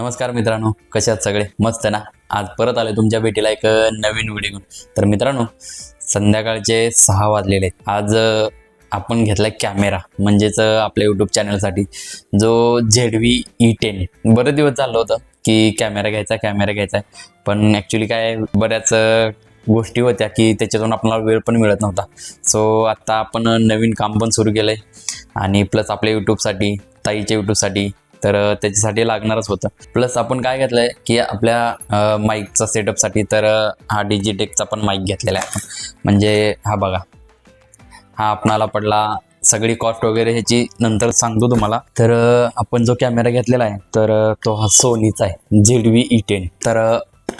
नमस्कार मित्रांनो कसे आहात सगळे? मस्त ना? आज परत आले तुमच्या भेटीला एक नवीन व्हिडिओ घेऊन. तर मित्रांनो संध्याकाळचे सहा वाजलेले आज आपण घेतला कॅमेरा म्हणजेच आपल्या यूट्यूब चॅनलसाठी जो झेड व्ही ई टेन बरेच दिवस चाललं होतं की कॅमेरा घ्यायचा कॅमेरा घ्यायचा आहे. पण ॲक्च्युली काय बऱ्याच गोष्टी होत्या की त्याच्यातून आपल्याला वेळ पण मिळत नव्हता. सो आत्ता आपण नवीन काम पण सुरू केलं आहे आणि प्लस आपल्या यूट्यूबसाठी ताईच्या यूट्यूबसाठी तर त्याच्यासाठी लागणारच होतं. प्लस आपण काय घेतलं आहे की आपल्या माईकचा सेटअपसाठी तर हा डिजिटेकचा पण माईक घेतलेला आहे. म्हणजे हा बघा. हा आपणाला पडला सगळी कॉस्ट वगैरे ह्याची नंतर सांगतो तुम्हाला. तर आपण जो कॅमेरा घेतलेला आहे तर तो हा सोनीचा आहे झेड व्ही ई टेन तर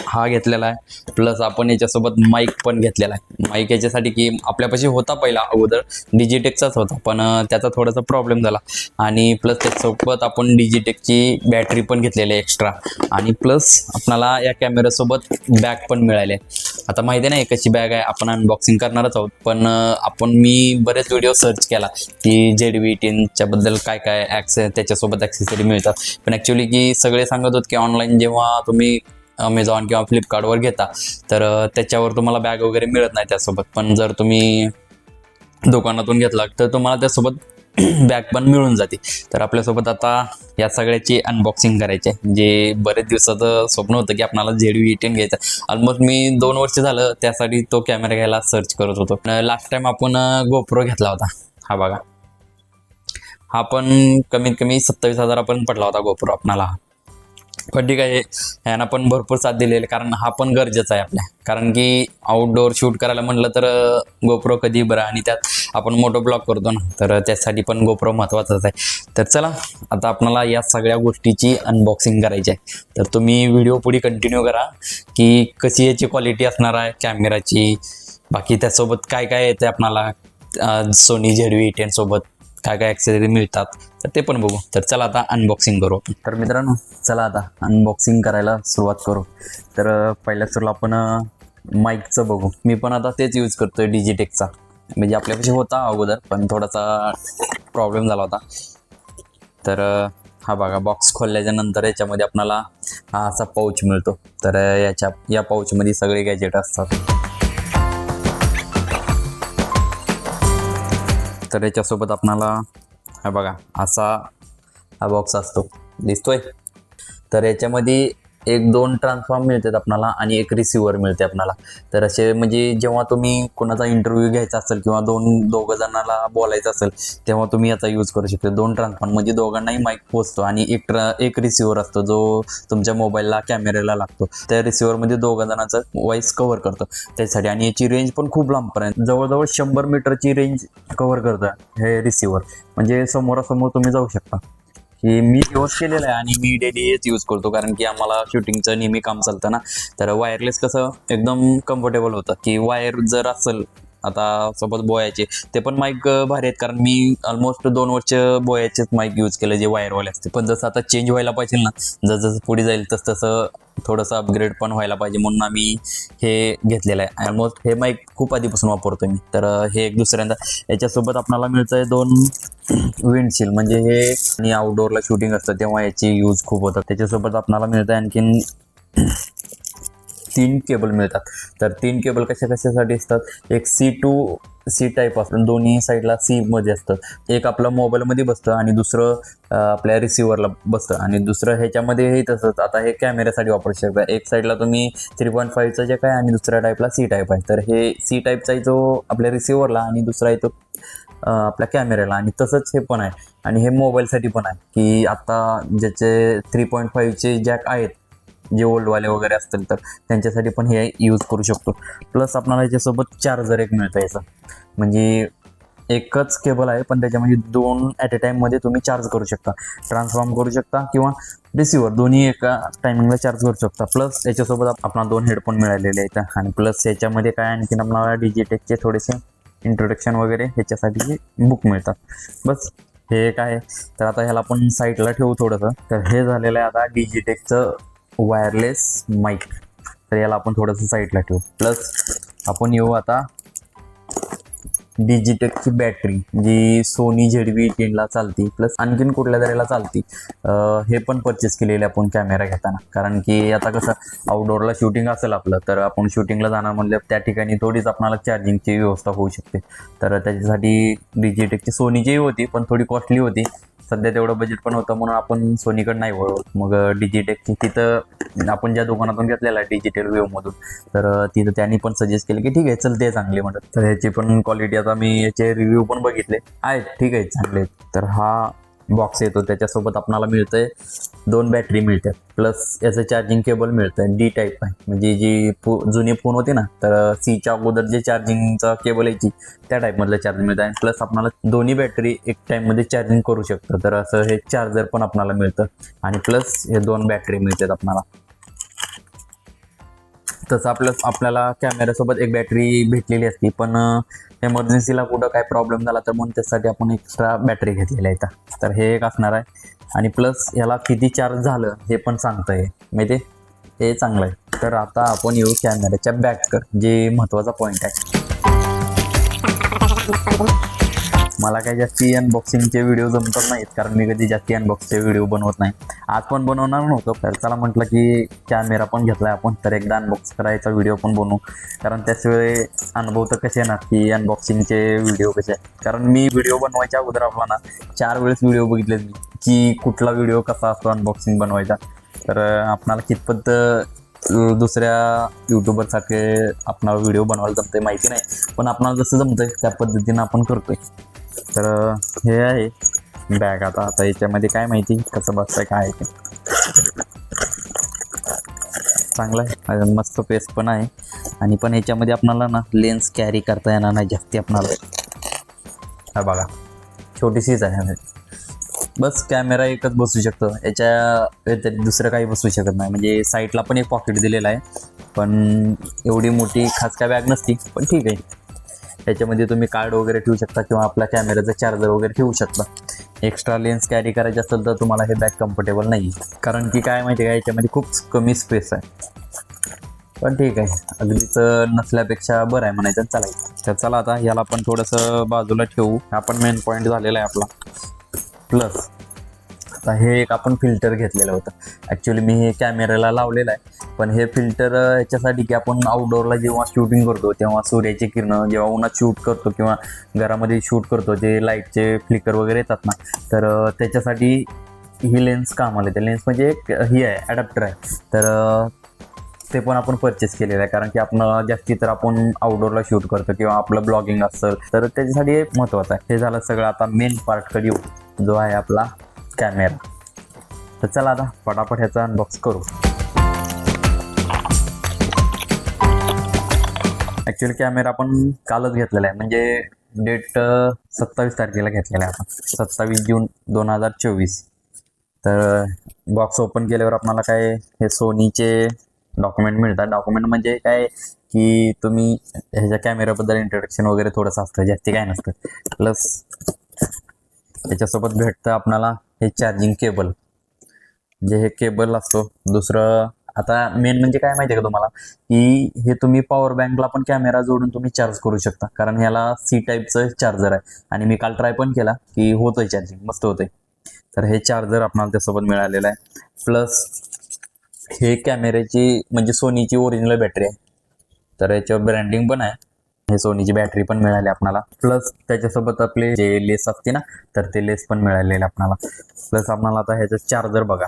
हा घेतलेला आहे. प्लस आपण याच्यासोबत माईक पण घेतलेला आहे. माईक याच्यासाठी की आपल्यापाशी होता पहिला अगोदर. डिजिटेकचाच होता पण त्याचा थोडासा प्रॉब्लेम झाला. आणि प्लस त्याच्यासोबत आपण डिजिटेकची बॅटरी पण घेतलेली आहे एक्स्ट्रा आणि प्लस आपणाला या कॅमेऱ्यासोबत बॅग पण मिळाली आहे आता माहिती नाही कशी बॅग आहे आपण अनबॉक्सिंग करणारच आहोत. पण आपण मी बरेच व्हिडिओ सर्च केला की जेड व्ही टेनच्याबद्दल काय काय ॲक्से त्याच्यासोबत ॲक्सेसरी मिळतात. पण ॲक्च्युली की सगळे सांगत होत की ऑनलाईन जेव्हा तुम्ही अमेझॉन किंवा फ्लिपकार्टवर घेता तर त्याच्यावर तुम्हाला बॅग वगैरे मिळत नाही त्यासोबत. पण जर तुम्ही दुकानातून घेतला तर तुम्हाला त्यासोबत बॅग पण मिळून जाते. तर आपल्यासोबत आता या सगळ्याची अनबॉक्सिंग करायची आहे. जे बरेच दिवसाचं स्वप्न होतं की आपल्याला झेड व्ही टेन घ्यायचं ऑलमोस्ट मी दोन वर्ष झालं त्यासाठी तो कॅमेरा घ्यायला सर्च करत होतो. लास्ट टाइम आपण गोप्रो घेतला होता. हा बघा. हा पण कमीत कमी सत्तावीस हजारापर्यंत पडला होता गोप्रो आपणाला. हा पण ठीक आहे ह्यानं पण भरपूर साथ दिलेली कारण हा पण गरजेचा आहे आपल्या. कारण की आउटडोअर शूट करायला म्हटलं तर गोप्रो कधी बरं आणि त्यात आपण मोठं ब्लॉग करतो ना तर त्यासाठी पण गोप्रो महत्त्वाचाच आहे. तर चला आता आपल्याला या सगळ्या गोष्टीची अनबॉक्सिंग करायची आहे. तर तुम्ही व्हिडिओ पुढे कंटिन्यू करा की कशी याची क्वालिटी असणार आहे कॅमेराची बाकी त्यासोबत काय काय येते आपणाला सोनी झेडवी टेनसोबत काय काय ॲक्सेसरी मिळतात तर ते पण बघू. तर चला आता अनबॉक्सिंग करू आपण. तर मित्रांनो चला आता अनबॉक्सिंग करायला सुरुवात करू. तर पहिल्या सुरुला आपण माईकचं बघू. मी पण आता तेच यूज करतोय डिजिटेकचा म्हणजे आपल्यापाशी होता अगोदर पण थोडासा प्रॉब्लेम झाला होता. तर हा बघा बॉक्स खोलल्याच्या नंतर याच्यामध्ये आपणाला हा असा पाऊच मिळतो. तर याच्या या पाऊचमध्ये सगळे गॅजेट असतात. तर याच्यासोबत आपणाला हा बघा असा हा बॉक्स असतो. दिसतोय? तर याच्यामध्ये एक दोन ट्रान्सफॉर्म मिळतात आपणाला आणि एक रिसिव्हर मिळते आपणाला. तर असे म्हणजे जेव्हा तुम्ही कोणाचा इंटरव्ह्यू घ्यायचा असेल किंवा दोन दोघं जणांना बोलायचं असेल तेव्हा तुम्ही याचा यूज करू शकता. दोन ट्रान्सफॉर्म म्हणजे दोघांनाही माईक पोचतो आणि एक ट्रा एक रिसिव्हर असतो जो तुमच्या मोबाईलला कॅमेऱ्याला लागतो. त्या रिसिव्हरमध्ये दोघं जणांचं वॉईस कव्हर करतो. त्यासाठी आणि याची रेंज पण खूप लांबपर्यंत जवळजवळ शंभर मीटरची रेंज कव्हर करतं हे रिसिव्हर म्हणजे समोरासमोर तुम्ही जाऊ शकता. की मी यूज केलेलं आहे आणि मी डेली हेच यूज करतो. कारण की आम्हाला शूटिंगचं नेहमी काम चालतं ना. तर वायरलेस कसं एकदम कम्फर्टेबल होतं की वायर जर असेल आता सोबत बोयाचे. ते पण माईक भारी आहेत. कारण मी ऑलमोस्ट दोन वर्ष बोयाचेच माईक यूज केलं जे वायरवाले असते. पण जसं आता चेंज व्हायला पाहिजे ना जसं जसं पुढे जाईल तसं तसं थोडंसं अपग्रेड पण व्हायला पाहिजे म्हणून आम्ही हे घेतलेलं आहे. ऑलमोस्ट हे माईक खूप आधीपासून वापरतो मी. तर हे एक दुसऱ्यांदा याच्यासोबत आपल्याला मिळतं आहे दोन विंडशील म्हणजे हे आणि आउटडोअरला शूटिंग असतं तेव्हा याची यूज खूप होतात. त्याच्यासोबत आपल्याला मिळतं आणखीन तीन केबल मिळतात. तर तीन केबल कशा कशासाठी असतात? एक सी टू सी टाईप असतात दोन्ही साईडला सी मध्ये असतं. एक आपलं मोबाईलमध्ये बसतं आणि दुसरं आपल्या रिसिव्हरला बसतं. आणि दुसरं ह्याच्यामध्ये तसंच. आता हे कॅमेऱ्यासाठी वापरू शकता. एक साईडला तुम्ही थ्री पॉईंट फाईव्हचा जे काय आणि दुसऱ्या टाईपला सी टाईप आहे. तर हे सी टाईपचा जो आपल्या रिसिव्हरला आणि दुसरा आहे तो आपल्या कॅमेऱ्याला आणि तसंच हे पण आहे. आणि हे मोबाईलसाठी पण आहे. की आता ज्याचे थ्री पॉईंट फाईव्हचे जॅक आहेत जे ओल्डवाले वगैरे असतील तर त्यांच्यासाठी पण हे यूज करू शकतो. प्लस आपल्याला याच्यासोबत चार्जर एक मिळतं याचं. म्हणजे एकच केबल आहे पण त्याच्यामध्ये दोन ॲट अ टाईममध्ये तुम्ही चार्ज करू शकता. ट्रान्सफॉर्म करू शकता किंवा रिसिव्हर दोन्ही एका टायमिंगला चार्ज करू शकता. प्लस याच्यासोबत आप- दोन हेडफोन मिळालेले आहेत. आणि प्लस याच्यामध्ये काय आणखीन आपणाला डिजिटेकचे थोडेसे इंट्रोडक्शन वगैरे ह्याच्यासाठी बुक मिळतात. बस हे एक आहे. तर आता ह्याला आपण साईडला ठेवू थोडंसं. तर हे झालेलं आहे आता डिजिटेकचं वायरलेस माईक तर याला आपण थोडंसं साईडला ठेवू. प्लस आपण येऊ आता डिजिटेकची बॅटरी जी सोनी झेडवी टेनला चालती. प्लस आणखीन कुठल्या तरीला चालती? हे पण परचेस केलेले आपण कॅमेरा घेताना. कारण की आता कसं आउटडोअरला शूटिंग असेल आपलं तर आपण शूटिंगला जाणार म्हणलं त्या ठिकाणी थोडीच आपल्याला चार्जिंगची व्यवस्था होऊ शकते. तर त्याच्यासाठी डिजिटेकची सोनीचीही होती पण थोडी कॉस्टली होती. सध्या तेवढं बजेट पण होतं म्हणून आपण सोनीकडे नाही वळवत. मग डिजिटेक तिथं आपण ज्या दुकानातून घेतलेला डिजिटल डिजिटल व्ह्यूमधून तर तिथं त्यांनी पण सजेस्ट केलं की ठीक आहे चल ते चांगले म्हणत तर ह्याची पण क्वालिटी आता मी याचे रिव्ह्यू पण बघितले. आहेत ठीक आहे चांगले आहेत. तर हा बॉक्स येतो त्याच्यासोबत आपणाला मिळतंय दोन बॅटरी मिळतात. प्लस याचं चार्जिंग केबल मिळतं डी टाईप आहे. म्हणजे जी फो जुने फोन होते ना तर सीच्या अगोदर जे चार्जिंगचा केबल यायची त्या टाईपमधलं चार्जिंग मिळतं. आणि प्लस आपणाला दोन्ही बॅटरी एक टाईममध्ये चार्जिंग करू शकतं. तर असं हे चार्जर पण आपणाला मिळतं. आणि प्लस हे दोन बॅटरी मिळतात आपणाला. तसं आपलं आपल्याला कॅमेऱ्यासोबत एक बॅटरी भेटलेली असती पण एमर्जन्सीला कुठं काय प्रॉब्लेम झाला तर म्हणून त्यासाठी आपण एक्स्ट्रा बॅटरी घेतलेली आहे तर हे एक असणार आहे. आणि प्लस याला किती चार्ज झालं हे पण सांगतं आहे माहिती आहे? हे चांगलं आहे. तर आता आपण येऊ कॅमेऱ्याच्या बॅककर जे महत्त्वाचा पॉईंट आहे. मला काही जास्ती अनबॉक्सिंगचे व्हिडिओ जमतात नाहीत कारण मी कधी जास्ती अनबॉक्सचे व्हिडिओ बनवत नाही. आज पण बनवणार नव्हतो तर म्हटलं की कॅमेरा पण घेतलाय आपण तर एकदा अनबॉक्स करायचा व्हिडिओ पण बनवू. कारण त्याशिवाय अनुभव तर कसे येणार की अनबॉक्सिंगचे व्हिडिओ कसे आहेत? कारण मी व्हिडिओ बनवायच्या अगोदर आपला चार वेळेस व्हिडिओ बघितले की कुठला व्हिडिओ कसा असतो अनबॉक्सिंग बनवायचा. तर आपणाला कितपत दुसऱ्या यूट्यूबरसारखे आपणाला व्हिडिओ बनवायला जमते माहिती नाही पण आपणाला जसं जमतंय त्या पद्धतीनं आपण करतोय. तर हे आहे. बॅग आता आता याच्यामध्ये काय माहिती? कसं बसतंय काय आहे चांगलं आहे. मस्त पेस पण आहे. आणि पण याच्यामध्ये आपणाला ना लेन्स कॅरी करता येणार नाही जास्ती आपणाला. हा बघा. छोटीशीच आहे बस कॅमेरा एकच बसू शकतो. याच्या व्यतिरिक्त दुसरं काही बसू शकत नाही. म्हणजे साईडला पण एक पॉकेट दिलेलं आहे. पण एवढी मोठी खास काय बॅग नसती. पण ठीक आहे. त्याच्यामध्ये तुम्ही कार्ड वगैरे ठेवू शकता किंवा आपला कॅमेराचा चार्जर वगैरे ठेवू शकता. एक्स्ट्रा लेन्स कॅरी करायचे असेल तर तुम्हाला हे बॅग कम्फर्टेबल नाही. कारण की काय माहिती आहे का याच्यामध्ये खूप कमी स्पेस आहे. पण ठीक आहे अगदीच नसल्यापेक्षा बरं आहे म्हणायचं चालायचं. तर चला आता याला आपण थोडंसं बाजूला ठेवू. हा पण मेन पॉईंट झालेला आहे आपला. प्लस आता हे एक आपण फिल्टर घेतलेलं होतं. ॲक्च्युली मी हे कॅमेऱ्याला लावलेलं आहे. पण हे फिल्टर याच्यासाठी की आपण आउटडोअरला जेव्हा शूटिंग करतो तेव्हा सूर्याचे किरण जेव्हा उन्हात शूट करतो किंवा घरामध्ये शूट करतो जे लाईटचे फ्लिकर वगैरे येतात ना तर त्याच्यासाठी ही लेन्स कामाला येते. लेन्स म्हणजे एक ही आहे ॲडॅप्टर आहे. तर ते पण आपण परचेस केलेलं आहे. कारण की आपण जास्ती तर आपण आउटडोअरला शूट करतो किंवा आपलं ब्लॉगिंग असेल तर त्याच्यासाठी हे महत्त्वाचं आहे. हे झालं सगळं आता मेन पार्टकडे येऊ. जो आहे आपला कॅमेरा तर चला आता पटापट ह्याचा अनबॉक्स करू. ॲक्च्युली कॅमेरा आपण कालच घेतलेला आहे. म्हणजे डेट सत्तावीस तारखेला घेतलेला आहे आपण. सत्तावीस जून दोन हजार चोवीस. तर बॉक्स ओपन केल्यावर आपणाला काय हे सोनीचे डॉक्युमेंट मिळतात. डॉक्युमेंट म्हणजे काय? की तुम्ही ह्याच्या कॅमेऱ्याबद्दल इंट्रोडक्शन वगैरे थोडंसं असतं. जास्ती काय नसतं. प्लस त्याच्यासोबत भेटतं आपणाला हे चार्जिंग केबल जे हे केबल असतो दुसरं आता मेन म्हणजे काय माहिती आहे का तुम्हाला? की हे तुम्ही पॉवर बँकला पण कॅमेरा जोडून तुम्ही चार्ज करू शकता. कारण ह्याला सी टाईपचं चार्जर आहे. आणि मी काल ट्राय पण केला की होतंय चार्जिंग मस्त होतंय. तर हे चार्जर आपणाला त्यासोबत मिळालेलं आहे. प्लस हे कॅमेऱ्याची म्हणजे सोनीची ओरिजिनल बॅटरी आहे. तर याच्यावर ब्रँडिंग पण आहे. हे सोनीची बॅटरी पण मिळाली आपणाला. प्लस त्याच्यासोबत आपले जे लेस असते ना तर ते लेस पण मिळालेले आपणाला. प्लस आपणाला आता ह्याचं चार्जर बघा.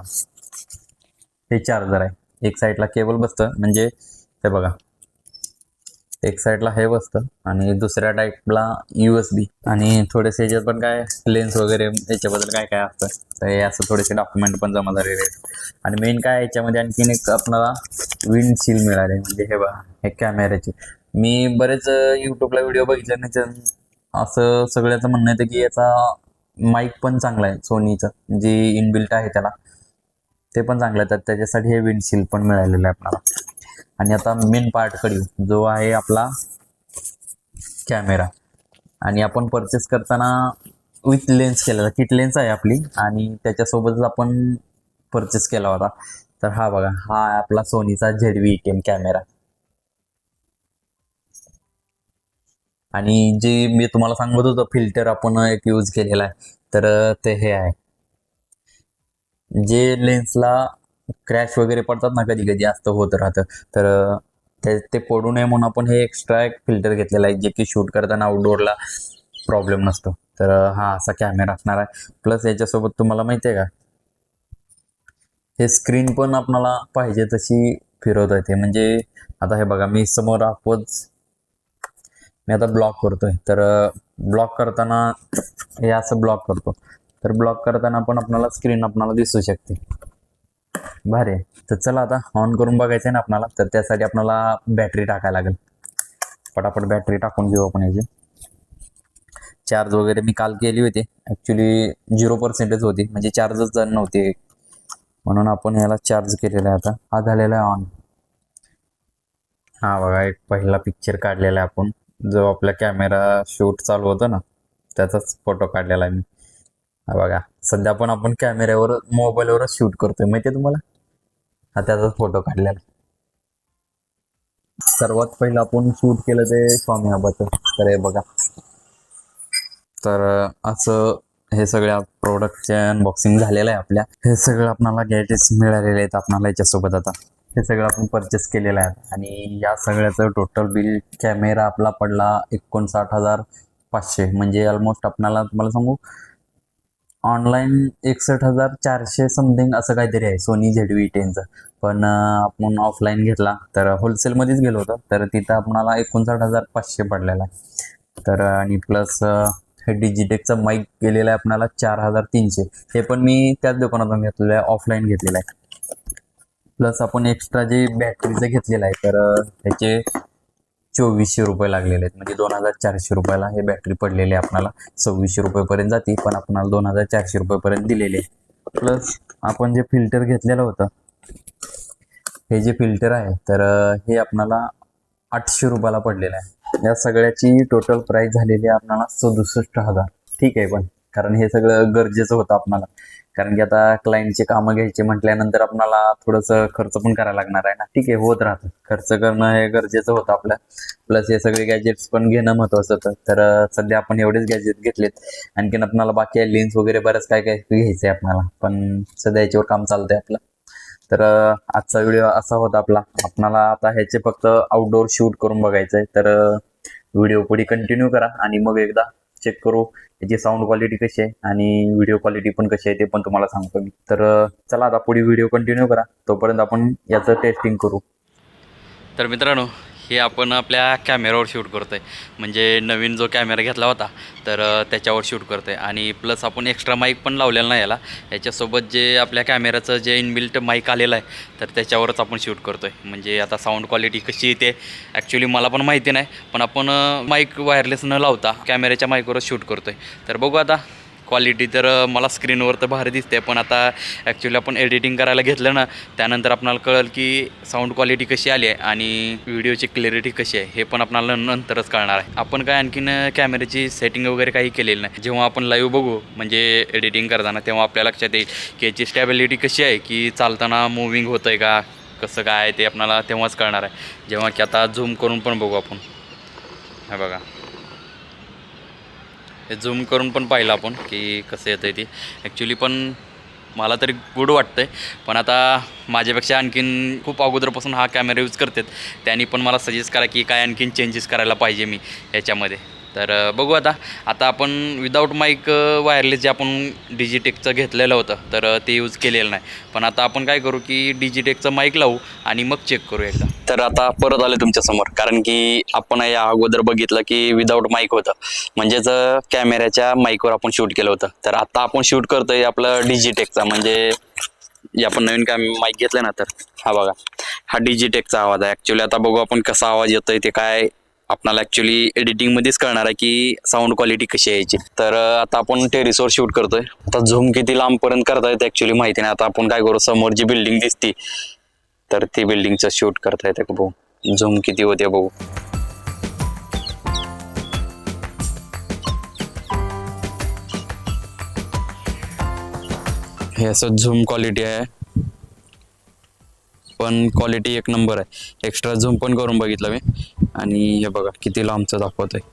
हे चार्जर आहे. एक साईडला केबल बसतं म्हणजे हे बघा. एक साईडला हे बसतं आणि दुसऱ्या टाईपला यू एस बी आणि थोडेसे याच्यात पण काय लेन्स वगैरे याच्याबद्दल काय काय असतं तर हे असं थोडेसे डॉक्युमेंट पण जमा झालेले आहेत. आणि मेन काय याच्यामध्ये आणखीन एक आपणाला विंडशील मिळाले. म्हणजे हे बघा हे कॅमेऱ्याचे मी बरेच यूट्यूबला व्हिडिओ बघितल्यानंतर असं सगळ्याचं म्हणणं येतं की याचा माईक पण चांगला आहे सोनीचं जे इनबिल्ट आहे त्याला. ते पण चांगलं आहे. तर त्याच्यासाठी हे विंडशील पण मिळालेलं आहे आपल्याला आणि आता मेन पार्टकडे येऊ. जो आहे आपला कॅमेरा आणि आपण परचेस करताना विथ लेन्स केलेला. किट लेन्स आहे आपली. आणि त्याच्यासोबतच आपण परचेस केला होता. तर हा बघा. हा आपला सोनीचा झेड व्ही एम कॅमेरा आणि जे मी तुम्हाला सांगत होतो फिल्टर आपण एक यूज केलेला आहे तर ते हे आहे. जे लेन्सला क्रॅश वगैरे पडतात ना कधी कधी जास्त होत राहतं तर ते ते पडू नये म्हणून आपण हे एक्स्ट्रा एक फिल्टर घेतलेला आहे जे की शूट करताना आउटडोअरला प्रॉब्लेम नसतो. तर हा असा कॅमेरा असणार आहे. प्लस याच्यासोबत तुम्हाला माहिती आहे का? हे स्क्रीन पण आपणाला पाहिजे तशी फिरवता येते म्हणजे आता हे बघा मी समोर आपच मी आता ब्लॉक करतोय. तर ब्लॉक करताना हे असं ब्लॉक करतो. तर ब्लॉक करताना पण आपल्याला स्क्रीन आपणाला दिसू शकते. भारी. तर चला आता ऑन करून बघायचं आहे ना आपल्याला तर त्यासाठी आपल्याला बॅटरी टाकायला लागेल. पटापट बॅटरी टाकून घेऊ आपण याची. चार्ज वगैरे मी काल केली होती. ॲक्च्युली झिरो पर्सेंटेज होती. म्हणजे चार्जच नव्हती. म्हणून आपण याला चार्ज केलेला आहे आता. हा झालेला आहे ऑन हा बघा एक पहिला पिक्चर काढलेला आहे आपण. जो आपला कॅमेरा शूट चालू होतं ना त्याचाच फोटो काढलेला आहे मी. बघा सध्या पण आपण कॅमेऱ्यावर मोबाईलवरच शूट करतोय माहिती आहे तुम्हाला? हा त्याचाच फोटो काढलेला सर्वात पहिलं आपण शूट केलं ते स्वामी आबाचं. तर हे बघा. तर असं हे सगळ्या प्रोडक्टचे अनबॉक्सिंग झालेलं आहे आपल्या. हे सगळं आपणाला गॅजेट्स मिळालेले आहेत आपणाला याच्यासोबत आता. हे सगळं आपण परचेस केलेलं आहे. आणि या सगळ्याचं टोटल बिल कॅमेरा आपला पडला एकोणसाठ हजार पाचशे. म्हणजे ऑलमोस्ट आपणाला तुम्हाला सांगू ऑनलाईन एकसष्ट हजार चारशे समथिंग असं काहीतरी आहे सोनी झेड व्ही टेनचं पण आपण ऑफलाईन घेतला तर होलसेलमध्येच गेलो होतो. तर तिथं आपणाला एकोणसाठ हजार पाचशे पडलेला आहे. तर आणि प्लस हे डिजिटेकचं माईक गेलेलं आहे आपणाला चार हजार तीनशे. हे पण मी त्याच दुकानातून घेतलेलं आहे ऑफलाईन घेतलेलं आहे. प्लस आपण एक्स्ट्रा जे बॅटरीचं घेतलेलं आहे तर त्याचे चोवीसशे रुपये लागलेले आहेत. म्हणजे दोन हजार चारशे रुपयाला हे बॅटरी पडलेली आहे आपणाला. सव्वीसशे रुपयेपर्यंत जाते पण आपणाला दोन हजार चारशे रुपयेपर्यंत दिलेले आहे. प्लस आपण जे फिल्टर घेतलेलं होतं हे जे फिल्टर आहे तर हे आपणाला आठशे रुपयाला पडलेलं आहे. या सगळ्याची टोटल प्राईस झालेली आहे आपणाला सदुसष्ट हजार. ठीक आहे पण कारण हे सगळं गरजेचं होतं आपणाला. कारण की आता क्लायंटचे कामं घ्यायचे म्हटल्यानंतर आपणाला थोडंसं खर्च पण करायला लागणार आहे ना. ठीक आहे होत राहतं. खर्च करणं हे गरजेचं होतं आपलं. प्लस हे सगळे गॅजेट्स पण घेणं महत्वाचं होतं. तर सध्या आपण एवढेच गॅजेट घेतलेत. आणखीन आपणाला बाकी लेन्स वगैरे बरंच काय काय घ्यायचं आहे आपणाला. पण सध्या याच्यावर काम चालतंय आपलं. तर आजचा व्हिडिओ असा होता आपला. आपणाला आता ह्याचे फक्त आउटडोअर शूट करून बघायचं आहे तर व्हिडिओ पुढे कंटिन्यू करा आणि मग एकदा चेक करू. याची साऊंड क्वालिटी कशी आहे आणि व्हिडिओ क्वालिटी पण कशी आहे ते पण तुम्हाला सांगतो मी. तर चला आता पुढे व्हिडिओ कंटिन्यू करा. तोपर्यंत आपण याचं टेस्टिंग करू. तर मित्रांनो हे आपण आपल्या कॅमेऱ्यावर शूट करतो आहे म्हणजे नवीन जो कॅमेरा घेतला होता तर त्याच्यावर शूट करतो आहे आणि प्लस आपण एक्स्ट्रा माईक पण लावलेला नाही याला. याच्यासोबत जे आपल्या कॅमेऱ्याचं जे इनबिल्ट माईक आलेलं आहे तर त्याच्यावरच आपण शूट करतो आहे म्हणजे आता साऊंड क्वालिटी कशी येते ॲक्च्युली मला पण माहिती नाही. पण आपण माईक वायरलेस न लावता कॅमेऱ्याच्या माईकवरच शूट करतो आहे तर बघू आता. क्वालिटी तर मला स्क्रीनवर तर भारी दिसते पण आता ॲक्च्युली आपण एडिटिंग करायला घेतलं ना त्यानंतर आपणाला कळेल की साऊंड क्वालिटी कशी आली आहे आणि व्हिडिओची क्लॅरिटी कशी आहे हे पण आपणाला नंतरच कळणार आहे. आपण काय आणखीन कॅमेऱ्याची सेटिंग वगैरे काही केलेली नाही. जेव्हा आपण लाईव्ह बघू म्हणजे एडिटिंग करताना तेव्हा आपल्या लक्षात येईल की याची स्टॅबिलिटी कशी आहे की चालताना मुव्हिंग होतं आहे का कसं काय आहे ते आपणाला तेव्हाच कळणार आहे. जेव्हा की आता झूम करून पण बघू आपण. हे बघा. हे झूम करून पण पाहिलं आपण की कसं येतं आहे ते. ॲक्च्युली पण मला तरी गुड वाटतं आहे पण आता माझ्यापेक्षा आणखीन खूप अगोदरपासून हा कॅमेरा यूज करतात. त्यांनी पण मला सजेस्ट करा की काय आणखीन चेंजेस करायला पाहिजे मी याच्यामध्ये. तर बघू आता. आता आपण विदाऊट माईक वायरलेस जे आपण डिजिटेकचं घेतलेलं होतं तर ते यूज केलेलं नाही. पण आता आपण काय करू की डिजिटेकचं माईक लावू आणि मग चेक करू एकदा. तर आता परत आले तुमच्यासमोर कारण की आपण या अगोदर बघितलं की विदाऊट माईक होतं. म्हणजेच कॅमेऱ्याच्या माईकवर आपण शूट केलं होतं. तर आता आपण शूट करतोय आपलं डिजिटेकचा म्हणजे जे आपण नवीन काय माईक घेतलं ना तर. हा बघा. हा डिजिटेकचा आवाज आहे. ॲक्च्युली आता बघू आपण कसा आवाज येतोय ते काय आपणाला ॲक्च्युली एडिटिंगमध्येच कळणार आहे की साऊंड क्वालिटी कशी यायची तर आता आपण टेरिसवर शूट करतोय. आता झूम किती लांबपर्यंत करता येते ॲक्च्युली माहिती नाही. आता आपण काय करू? समोर जी बिल्डिंग दिसती. तर ती बिल्डिंगचं शूट करता येते का भाऊ. झूम किती होते भाऊ. हे असं झूम क्वालिटी आहे. पण क्वालिटी एक नंबर आहे. एक्स्ट्रा झूम पण करून बघितलं मी. आणि हे बघा किती लांबचं दाखवत आहे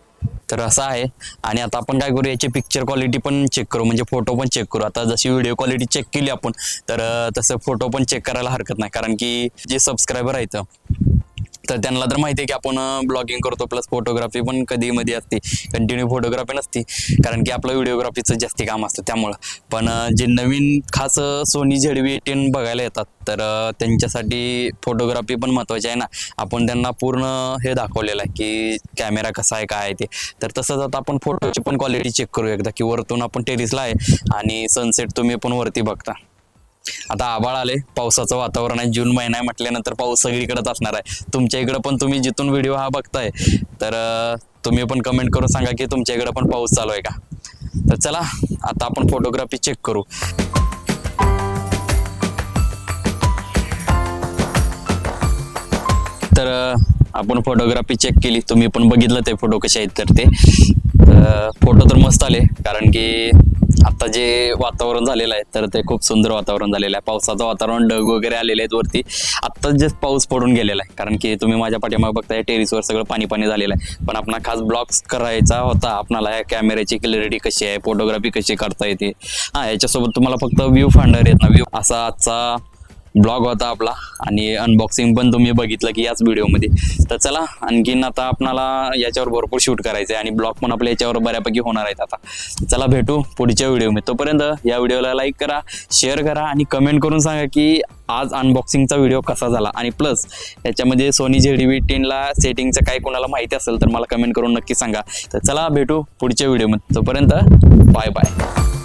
तर असं आहे. आणि आता आपण काय करू याची पिक्चर क्वालिटी पण चेक करू म्हणजे फोटो पण चेक करू. आता जशी व्हिडिओ क्वालिटी चेक केली आपण तर तसं फोटो पण चेक करायला हरकत नाही. कारण की जे सबस्क्रायबर आहेत तर त्यांना तर माहिती आहे की आपण ब्लॉगिंग करतो प्लस फोटोग्राफी पण कधी मध्ये असते. कंटिन्यू फोटोग्राफी नसते. कारण की आपलं व्हिडिओग्राफीचं जास्ती काम असतं त्यामुळं. पण जे नवीन खास सोनी झेडवी एटीन बघायला येतात तर त्यांच्यासाठी फोटोग्राफी पण महत्त्वाची आहे ना. आपण त्यांना पूर्ण हे दाखवलेलं आहे की कॅमेरा कसा आहे काय आहे ते. तर तसंच आता आपण फोटोची पण क्वालिटी चेक करू एकदा की वरतून आपण टेरिसला आहे आणि सनसेट तुम्ही पण वरती बघता. आता आभाळ आले पावसाचं वातावरण आहे जून महिना आहे म्हटल्यानंतर पाऊस सगळीकडेच असणार आहे. तुमच्या इकडं पण तुम्ही जिथून व्हिडिओ हा बघताय तर तुम्ही पण कमेंट करून सांगा की तुमच्या इकडं पण पाऊस चालू आहे का? तर चला आता आपण फोटोग्राफी चेक करू. तर आपण फोटोग्राफी चेक केली तुम्ही पण बघितलं ते फोटो कसे आहेत तर ते. फोटो तर मस्त आले कारण की आता जे वातावरण झालेलं आहे तर ते खूप सुंदर वातावरण झालेलं आहे. पावसाचं वातावरण ढग वगैरे आलेले आहेत वरती. आत्ताच जे पाऊस पडून गेलेला आहे. कारण की तुम्ही माझ्या पाठीमागे बघताय टेरिसवर सगळं पाणी पाणी झालेलं आहे. पण आपण खास ब्लॉग्स करायचा होता. आपणाला या कॅमेऱ्याची क्लॅरिटी कशी आहे फोटोग्राफी कशी करता येते? हा याच्यासोबत तुम्हाला फक्त व्ह्यू फांडर येत ना व्ह्यू असा आजचा ब्लॉग होता आपला आणि अनबॉक्सिंग पण तुम्ही बघितलं की याच व्हिडिओमध्ये तर चला आणखीन आता आपणाला याच्यावर भरपूर शूट करायचं आहे आणि ब्लॉग पण आपल्या याच्यावर बऱ्यापैकी होणार आहेत आता. चला भेटू पुढच्या व्हिडिओमध्ये तोपर्यंत या व्हिडिओला लाईक करा शेअर करा आणि कमेंट करून सांगा की आज अनबॉक्सिंगचा व्हिडिओ कसा झाला. आणि प्लस याच्यामध्ये सोनी जे व्ही टेनला सेटिंगचं काय कोणाला माहिती असेल तर मला कमेंट करून नक्की सांगा. तर चला भेटू पुढच्या व्हिडिओमध्ये तोपर्यंत बाय बाय